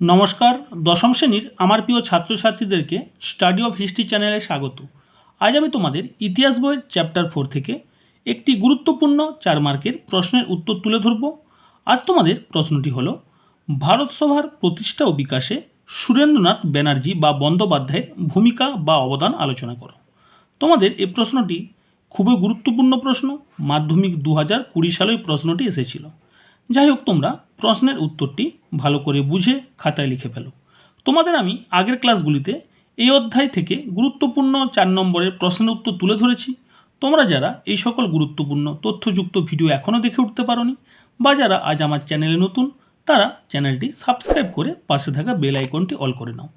নমস্কার, দশম শ্রেণির আমার প্রিয় ছাত্রছাত্রীদেরকে স্টাডি অফ হিস্ট্রি চ্যানেলে স্বাগত। আজ আমি তোমাদের ইতিহাস বইয়ের চ্যাপ্টার ফোর থেকে একটি গুরুত্বপূর্ণ চার মার্কের প্রশ্নের উত্তর তুলে ধরব। আজ তোমাদের প্রশ্নটি হলো, ভারত সভার প্রতিষ্ঠা ও বিকাশে সুরেন্দ্রনাথ ব্যানার্জি বা বন্দ্যোপাধ্যায়ের ভূমিকা বা অবদান আলোচনা করো। তোমাদের এই প্রশ্নটি খুবই গুরুত্বপূর্ণ প্রশ্ন। মাধ্যমিক দু হাজার কুড়ি সালে প্রশ্নটি এসেছিল। যাই হোক তোমরা প্রশ্নের উত্তরটি ভালো করে বুঝে খাতায় লিখে ফেলো। তোমাদের আমি আগের ক্লাসগুলিতে এই অধ্যায় থেকে গুরুত্বপূর্ণ চার নম্বরের প্রশ্নের উত্তর তুলে ধরেছি। তোমরা যারা এই সকল গুরুত্বপূর্ণ তথ্যযুক্ত ভিডিও এখনও দেখে উঠতে পারোনি বা যারা আজ আমার চ্যানেলে নতুন, তারা চ্যানেলটি সাবস্ক্রাইব করে পাশে থাকা বেল আইকনটি অল করে নাও।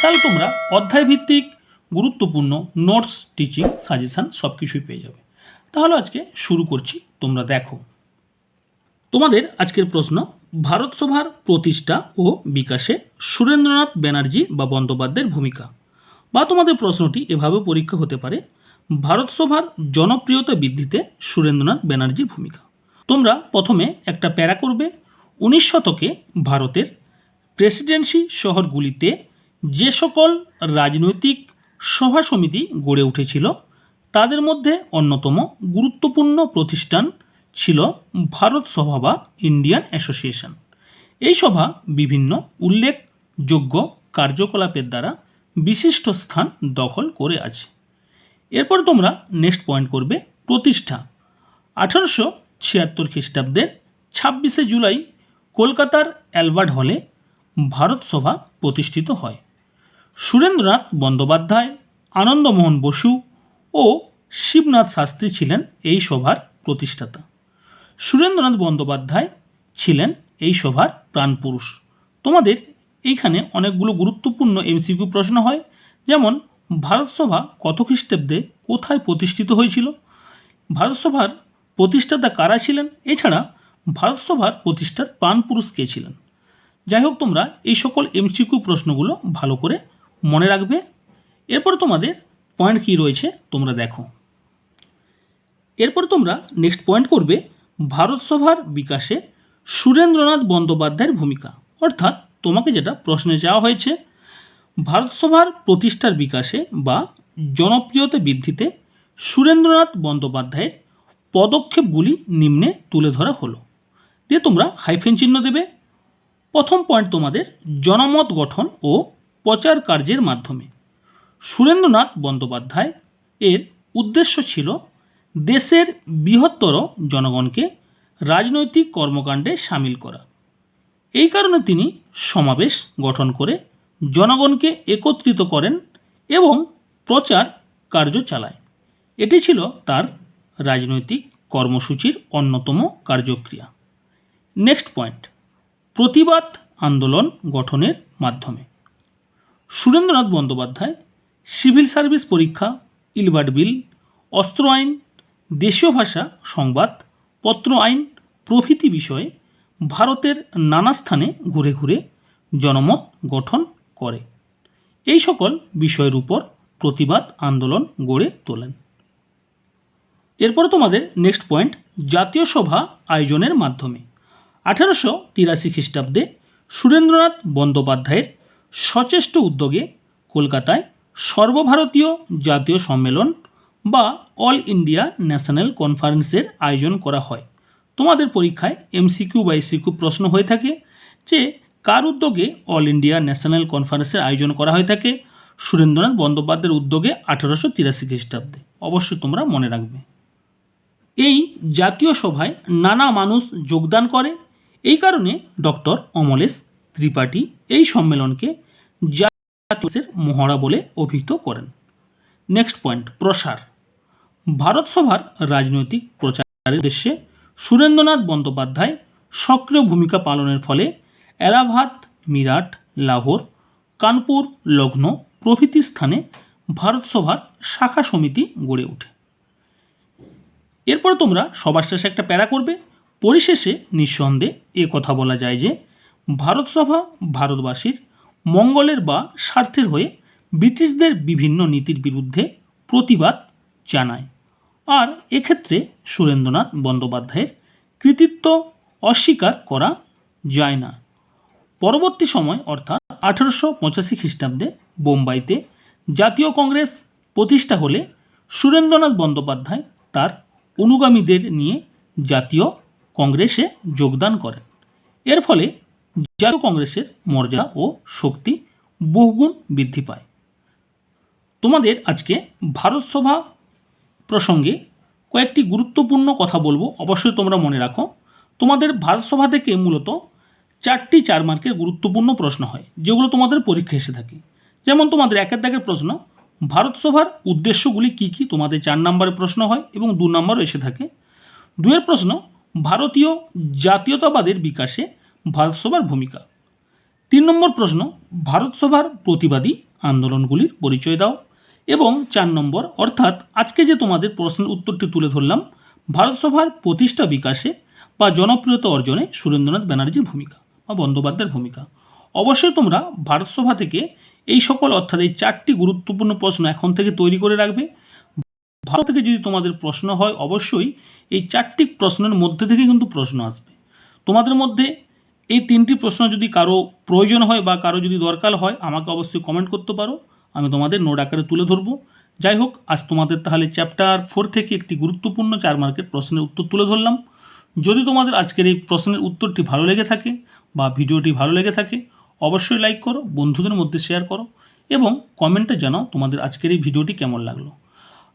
তাহলে তোমরা অধ্যায় ভিত্তিক গুরুত্বপূর্ণ নোটস, টিচিং, সাজেশান সব কিছুই পেয়ে যাবে। তাহলে আজকে শুরু করছি, তোমরা দেখো। তোমাদের আজকের প্রশ্ন, ভারত সভার প্রতিষ্ঠা ও বিকাশে সুরেন্দ্রনাথ ব্যানার্জি বা বন্দ্যোপাধ্যায়ের ভূমিকা বা তোমাদের প্রশ্নটি এভাবে পরীক্ষা হতে পারে, ভারত সভার জনপ্রিয়তা বৃদ্ধিতে সুরেন্দ্রনাথ ব্যানার্জির ভূমিকা। তোমরা প্রথমে একটা প্যারা করবে, উনিশ শতকে ভারতের প্রেসিডেন্সি শহরগুলিতে যে সকল রাজনৈতিক সভা সমিতি গড়ে উঠেছিল, তাদের মধ্যে অন্যতম গুরুত্বপূর্ণ প্রতিষ্ঠান ছিল ভারত সভা বা ইন্ডিয়ান অ্যাসোসিয়েশন। এই সভা বিভিন্ন উল্লেখযোগ্য কার্যকলাপের দ্বারা বিশিষ্ট স্থান দখল করে আছে। এরপর তোমরা নেক্সট পয়েন্ট করবে প্রতিষ্ঠা। আঠারোশো ছিয়াত্তর খ্রিস্টাব্দের ছাব্বিশে জুলাই কলকাতার অ্যালবার্ট হলে ভারত সভা প্রতিষ্ঠিত হয়। সুরেন্দ্রনাথ বন্দ্যোপাধ্যায়, আনন্দমোহন বসু ও শিবনাথ শাস্ত্রী ছিলেন এই সভার প্রতিষ্ঠাতা। সুরেন্দ্রনাথ বন্দ্যোপাধ্যায় ছিলেন এই সভার প্রাণপুরুষ তোমাদের এইখানে অনেকগুলো গুরুত্বপূর্ণ এমসিকিউ প্রশ্ন হয়, যেমন ভারতসভা কত খ্রিস্টাব্দে কোথায় প্রতিষ্ঠিত হয়েছিল? ভারতসভার প্রতিষ্ঠাতা কারা ছিলেন? এছাড়া ভারতসভার প্রতিষ্ঠার প্রাণপুরুষ কে ছিলেন? যাই হোক, তোমরা এই সকল এমসিকিউ প্রশ্নগুলো ভালো করে মনে রাখবে। এরপর তোমাদের পয়েন্ট কী রয়েছে, তোমরা দেখো। এরপর তোমরা নেক্সট পয়েন্ট করবে ভারত সভার বিকাশে সুরেন্দ্রনাথ বন্দ্যোপাধ্যায়ের ভূমিকা। অর্থাৎ তোমাকে যেটা প্রশ্নে চাওয়া হয়েছে, ভারত সভার প্রতিষ্ঠার বিকাশে বা জনপ্রিয়তা বৃদ্ধিতে সুরেন্দ্রনাথ বন্দ্যোপাধ্যায়ের পদক্ষেপগুলি নিম্নে তুলে ধরা হলো। দিয়ে তোমরা হাইফেন চিহ্ন দেবে। প্রথম পয়েন্ট তোমাদের, জনমত গঠন ও প্রচার কার্যের মাধ্যমে। সুরেন্দ্রনাথ বন্দ্যোপাধ্যায় এর উদ্দেশ্য ছিল দেশের বৃহত্তর জনগণকে রাজনৈতিক কর্মকাণ্ডে সামিল করা। এই কারণে তিনি সমাবেশ গঠন করে জনগণকে একত্রিত করেন এবং প্রচার কার্য চালায়। এটি ছিল তার রাজনৈতিক কর্মসূচির অন্যতম কার্যক্রিয়া। নেক্সট পয়েন্ট, প্রতিবাদ আন্দোলন গঠনের মাধ্যমে। সুরেন্দ্রনাথ বন্দ্যোপাধ্যায় সিভিল সার্ভিস পরীক্ষা, ইলবার্ট বিল, অস্ত্র আইন দেশীয় ভাষা, সংবাদ, পত্র আইন, প্রভৃতি বিষয়ে ভারতের নানা স্থানে ঘুরে ঘুরে জনমত গঠন করে। এই সকল বিষয়ের উপর প্রতিবাদ আন্দোলন গড়ে তোলেন। এরপর তোমাদের নেক্সট পয়েন্ট জাতীয় সভা আয়োজনের মাধ্যমে। আঠারোশো তিরাশি খ্রিস্টাব্দে সুরেন্দ্রনাথ বন্দ্যোপাধ্যায়ের সচেষ্ট উদ্যোগে কলকাতায় সর্বভারতীয় জাতীয় সম্মেলন বা অল ইন্ডিয়া ন্যাশনাল কনফারেন্সের আয়োজন করা হয়। তোমাদের পরীক্ষায় এমসিকিউ বা এসিকিউ প্রশ্ন হয়ে থাকে যে কার উদ্যোগে অল ইন্ডিয়া ন্যাশনাল কনফারেন্সের আয়োজন করা হয়ে থাকে? সুরেন্দ্রনাথ বন্দ্যোপাধ্যায়ের উদ্যোগে আঠারোশো তিরাশি খ্রিস্টাব্দে। অবশ্যই তোমরা মনে রাখবে। এই জাতীয় সভায় নানা মানুষ যোগদান করে। এই কারণে ডক্টর অমলেশ ত্রিপাঠী এই সম্মেলনকে জাতীয় মহড়া বলে অভিহিত করেন। নেক্সট পয়েন্ট, প্রসার। ভারত সভার রাজনৈতিক প্রচারের উদ্দেশ্যে সুরেন্দ্রনাথ বন্দ্যোপাধ্যায় সক্রিয় ভূমিকা পালনের ফলে এলাহাবাদ, মিরাট, লাহোর, কানপুর, লগ্ন প্রভৃতি স্থানে ভারতসভার শাখা সমিতি গড়ে ওঠে। এরপর তোমরা সবার শেষে একটা প্যারা করবে। পরিশেষে নিঃসন্দেহে এ কথা বলা যায় যে ভারতসভা ভারতবাসীর মঙ্গলের বা স্বার্থের হয়ে ব্রিটিশদের বিভিন্ন নীতির বিরুদ্ধে প্রতিবাদ জানায়। আর এক্ষেত্রে সুরেন্দ্রনাথ বন্দ্যোপাধ্যায়ের কৃতিত্ব অস্বীকার করা যায় না। পরবর্তী সময়, অর্থাৎ আঠেরোশো পঁচাশি খ্রিস্টাব্দে বোম্বাইতে জাতীয় কংগ্রেস প্রতিষ্ঠা হলে সুরেন্দ্রনাথ বন্দ্যোপাধ্যায় তার অনুগামীদের নিয়ে জাতীয় কংগ্রেসে যোগদান করেন। এর ফলে জাতীয় কংগ্রেসের মর্যাদা ও শক্তি বহুগুণ বৃদ্ধি পায়। তোমাদের আজকে ভারত সভা প্রসঙ্গে কয়েকটি গুরুত্বপূর্ণ কথা বলব, অবশ্যই তোমরা মনে রাখো। তোমাদের ভারতসভা থেকে মূলত চারটি চার মার্কের গুরুত্বপূর্ণ প্রশ্ন হয়, যেগুলো তোমাদের পরীক্ষা এসে থাকে। যেমন তোমাদের একের দাগের প্রশ্ন ভারতসভার উদ্দেশ্যগুলি কী কী? তোমাদের চার নম্বরের প্রশ্ন হয় এবং দু নম্বরও এসে থাকে। দুয়ের প্রশ্ন, ভারতীয় জাতীয়তাবাদের বিকাশে ভারতসভার ভূমিকা। তিন নম্বর প্রশ্ন ভারতসভার প্রতিবাদী আন্দোলনগুলির পরিচয় দাও। এবং চার নম্বর, অর্থাৎ আজকে যে তোমাদের প্রশ্নের উত্তরটি তুলে ধরলাম ভারতসভার প্রতিষ্ঠা বিকাশে বা জনপ্রিয়তা অর্জনে সুরেন্দ্রনাথ ব্যানার্জির ভূমিকা বা বন্দ্যোপাধ্যায়ের ভূমিকা। অবশ্যই তোমরা ভারতসভা থেকে এই সকল, অর্থাৎ এই চারটি গুরুত্বপূর্ণ প্রশ্ন এখন থেকে তৈরি করে রাখবে। ভারত থেকে যদি তোমাদের প্রশ্ন হয়, অবশ্যই এই চারটি প্রশ্নের মধ্যে থেকে কিন্তু প্রশ্ন আসবে। তোমাদের মধ্যে এই তিনটি প্রশ্ন যদি কারও প্রয়োজন হয় বা কারও যদি দরকার হয়, আমাকে অবশ্যই কমেন্ট করতে পারো। আমি তোমাদের নোট আকারে তুলে ধরবো। যাই হোক, আজ তোমাদের তাহলে চ্যাপ্টার ফোর থেকে একটি গুরুত্বপূর্ণ চার মার্কের প্রশ্নের উত্তর তুলে ধরলাম। যদি তোমাদের আজকের এই প্রশ্নের উত্তরটি ভালো লেগে থাকে বা ভিডিওটি ভালো লেগে থাকে, অবশ্যই লাইক করো, বন্ধুদের মধ্যে শেয়ার করো এবং কমেন্টে জানাও তোমাদের আজকের এই ভিডিওটি কেমন লাগল।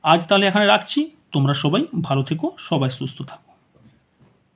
আজ তাহলে এখানে রাখছি। তোমরা সবাই ভালো থেকো, সবাই সুস্থ থাকো।